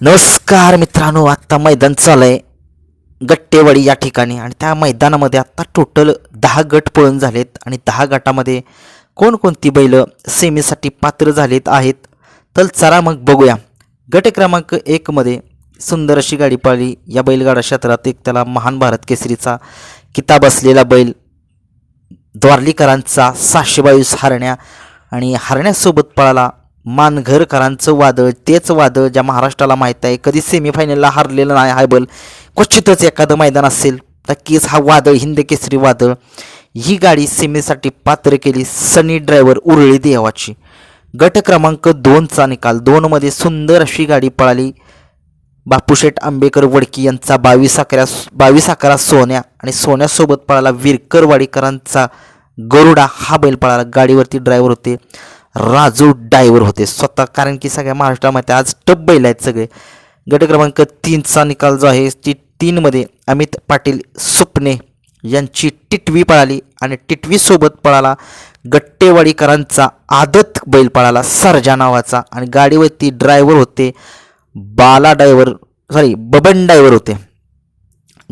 नमस्कार मित्रांनो आत्ता मैदान चालू आहे गट्टेवाडी या ठिकाणी आणि त्या मैदानामध्ये आत्ता टोटल दहा गट पळून झालेत आणि दहा गटामध्ये कोणकोणती बैलं सेमीसाठी पात्र झालेत आहेत? तर चला मग बघूया. गट क्रमांक एकमध्ये सुंदर अशी गाडी पाळली. या बैलगाडा क्षेत्रात एक त्याला महान भारत केसरीचा किताब असलेला बैल द्वारलीकरांचा सहाशे बावीस हरण्या आणि हरण्यासोबत पळाला मानघरकरांचं वादळ तेच वादळ ज्या महाराष्ट्राला माहीत आहे. कधी सेमीफायनलला हारलेलं नाही हायबल बैल. क्वचितच एखादं मैदान असेल. नक्कीच हा वादळ हिंद केसरी वादळ. ही गाडी सेमीसाठी पात्र केली सनी ड्रायव्हर उरळी देवाची. गट क्रमांक दोनचा निकाल. दोनमध्ये सुंदर अशी गाडी पळाली. बापूशेठ आंबेकर वडकी यांचा बावीस अकरा बावीस अकरा सोन्या आणि सोन्यासोबत पळाला विरकरवाडीकरांचा गरुडा. हा बैल पळाला. गाडीवरती ड्रायव्हर होते. राजू डायव्हर होते. स्वतः कारण की सगळ्या महाराष्ट्रामध्ये आज टप बैल आहेत सगळे. गट क्रमांक तीनचा निकाल जो आहे ती तीनमध्ये अमित पाटील सुपणे यांची टिटवी पळाली आणि टिटवीसोबत पळाला गट्टेवाडीकरांचा आदत बैल पळाला सरजा नावाचा. आणि गाडीवरती ड्रायव्हर होते Bala driver sorry Baban driver होते.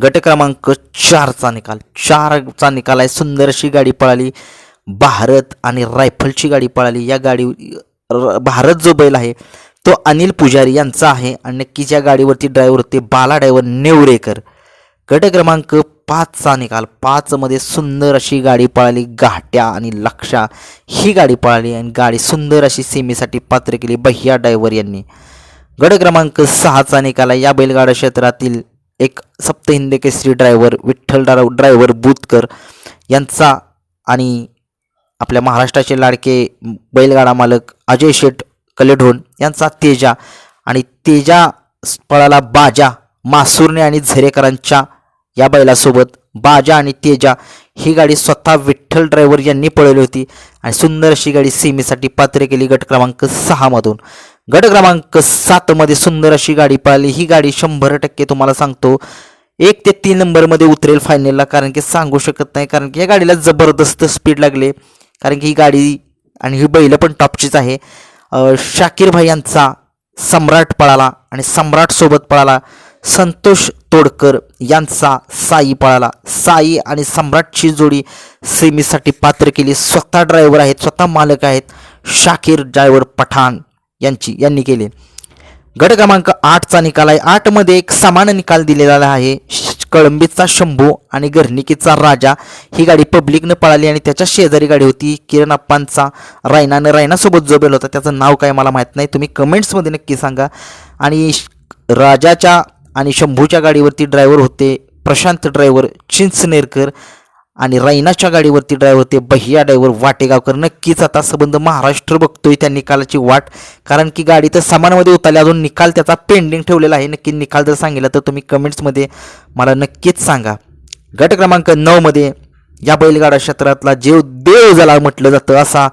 गट क्रमांक चारचा निकाल. चारचा निकाल आहे. सुंदर अशी गाडी पळाली. भारत आणि रायफलची गाडी पळाली. या गाडी र- भारत जो बैल आहे तो अनिल पुजारी यांचा आहे आणि नक्कीच या गाडीवरती ड्रायव्हर होते बाला ड्रायव्हर नेवरेकर. गट क्रमांक पाचचा निकाल. पाचमध्ये सुंदर अशी गाडी पळाली घाट्या आणि लक्षा. ही गाडी पळाली आणि गाडी सुंदर अशी सीमेसाठी पात्र केली बह्या ड्रायव्हर यांनी. गट क्रमांक सहाचा निकाल या बैलगाडा क्षेत्रातील एक सप्त हिंद केसरी ड्रायव्हर विठ्ठल ड्रायव्हर बुतकर यांचा आणि आपल्या महाराष्ट्राचे लाडके बैलगाडा मालक अजय शेठ कलेढोण यांचा तेजा आणि तेजा पळाला बाजा मासुरने आणि झरेकरांच्या या बैलासोबत बाजा आणि तेजा ही गाडी स्वतः विठ्ठल ड्रायव्हर यांनी पळवली होती आणि सुंदर अशी गाडी सीमेसाठी पात्र केली गट क्रमांक सहामधून गट क्रमांक सातमध्ये सुंदर अशी गाडी पळाली. ही गाडी शंभर टक्के तुम्हाला सांगतो एक ते तीन नंबरमध्ये उतरेल फायनलला कारण की सांगू शकत नाही कारण की या गाडीला जबरदस्त स्पीड लागले. कारण की ही गाडी आणि ही बैलं पण टॉपचीच आहे. शाकीर भाई यांचा सम्राट पळाला आणि सम्राटसोबत पळाला संतोष तोडकर यांचा साई पळाला. साई आणि सम्राटची जोडी सेमीसाठी पात्र केली. स्वतः ड्रायव्हर आहेत स्वतः मालक आहेत शाकीर ड्रायव्हर पठाण यांची यांनी केले. गट क्रमांक आठचा निकाल आहे. आठमध्ये एक समान निकाल दिलेला आहे. श- कळंबीचा शंभू आणि गर्निकीचा राजा ही गाडी पब्लिकनं पळाली आणि त्याच्या शेजारी गाडी होती किरण अप्पांचा रायनानं रायनासोबत जो बेल होता त्याचं नाव काय मला माहीत नाही. तुम्ही कमेंट्समध्ये नक्की सांगा. आणि राजाच्या आणि शंभूच्या गाडीवरती ड्रायव्हर होते प्रशांत ड्रायव्हर चिंचनेरकर. आणि रैनाच्या गाडीवरती ड्रायव्हर होते बहिया ड्रायव्हर वाटेगावकर. नक्कीच आता संबंध महाराष्ट्र बघतोय त्या निकालाची वाट. कारण की गाडी तर समानामध्ये उतरली अजून निकाल त्याचा पेंडिंग ठेवलेला आहे. नक्की निकाल जर सांगितला तर तुम्ही कमेंट्समध्ये मला नक्कीच सांगा. गट क्रमांक नऊमध्ये या बैलगाडा क्षेत्रातला जेव देव झाला म्हटलं जातं असा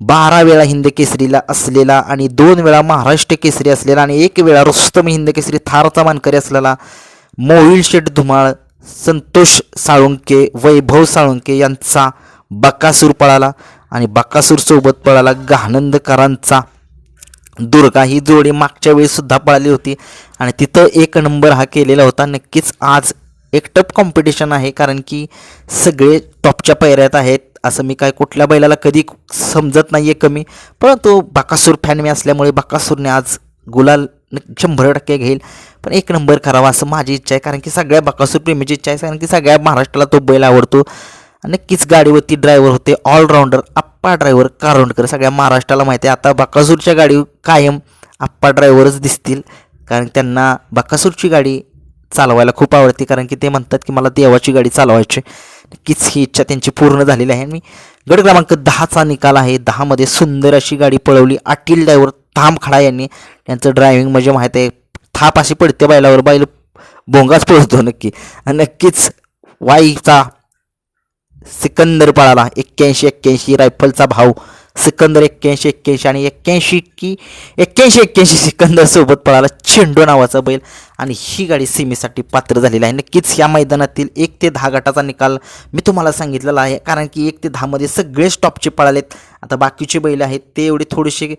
बारा वेळा हिंद केसरीला असलेला आणि दोन वेळा महाराष्ट्र केसरी असलेला आणि एक वेळा रुस्तम हिंद केसरी थारचा मानकरी असलेला मोहिल शेठ धुमाळ संतोष साळुंके वैभव साळुंके यांचा बकासूर पळाला आणि बकासूरसोबत पळाला गहानंदकरांचा दुर्गा ही जोडी मागच्या वेळीसुद्धा पळाली होती आणि तिथं एक नंबर हा केलेला होता. नक्कीच आज एक टप कॉम्पिटिशन आहे कारण की सगळे टॉपच्या पैऱ्यात आहेत असं मी काय कुठल्या बैलाला कधी समजत नाही आहे कमी. परंतु बाकासूर फॅन मी असल्यामुळे बाकासूरने आज गुलाल शंभर टक्के घेईल. पण एक नंबर करावा असं माझी इच्छा आहे. कारण की सगळ्या बकासूर प्रेमीची इच्छा आहे. कारण की सगळ्या महाराष्ट्राला तो बैल आवडतो. नक्कीच गाडीवरती ड्रायव्हर होते. ऑलराऊंडर आप्पा ड्रायव्हर कारोंडकर सगळ्या महाराष्ट्राला माहिती आहे. आता बकासूरच्या गाडी कायम आप्पा ड्रायव्हरच दिसतील. कारण त्यांना बकासूरची गाडी चालवायला खूप आवडते. कारण की ते म्हणतात की मला देवाची गाडी चालवायची नक्कीच ही इच्छा त्यांची पूर्ण झालेली आहे. मी गड क्रमांक दहाचा निकाल आहे. दहामध्ये सुंदर अशी गाडी पळवली. आटील ड्रायव्हर थांब खडा यांनी. त्यांचं ड्रायव्हिंग म्हणजे माहीत आहे थाप अशी पडते बैलावर बैल भोंगाच पळतो नक्की. आणि नक्कीच वाईचा सिकंदर पळाला एक्क्याऐंशी एक्क्याऐंशी रायफलचा भाव सिकंदर एक्क्याऐंशी एक्क्याऐंशी आणि एक्क्याऐंशी की एक्क्याऐंशी एक्क्याऐंशी सिकंदर सोबत पळाला चेंडू नावाचा बैल. आणि ही गाडी सीमेसाठी पात्र झालेली आहे. नक्कीच या मैदानातील एक ते दहा गटाचा निकाल मी तुम्हाला सांगितलेला आहे. कारण की एक ते दहामध्ये सगळेच टॉपचे पळालेत. आता बाकीचे बैल आहेत ते एवढे थोडेसे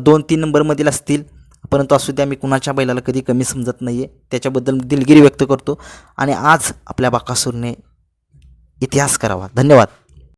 दोन तीन नंबरमधील असतील. परंतु असू द्या मी कुणाच्या बैलाला कधी कमी समजत नाही आहे त्याच्याबद्दल दिलगिरी व्यक्त करतो. आणि आज आपल्या बाकासूरने इतिहास करावा. धन्यवाद.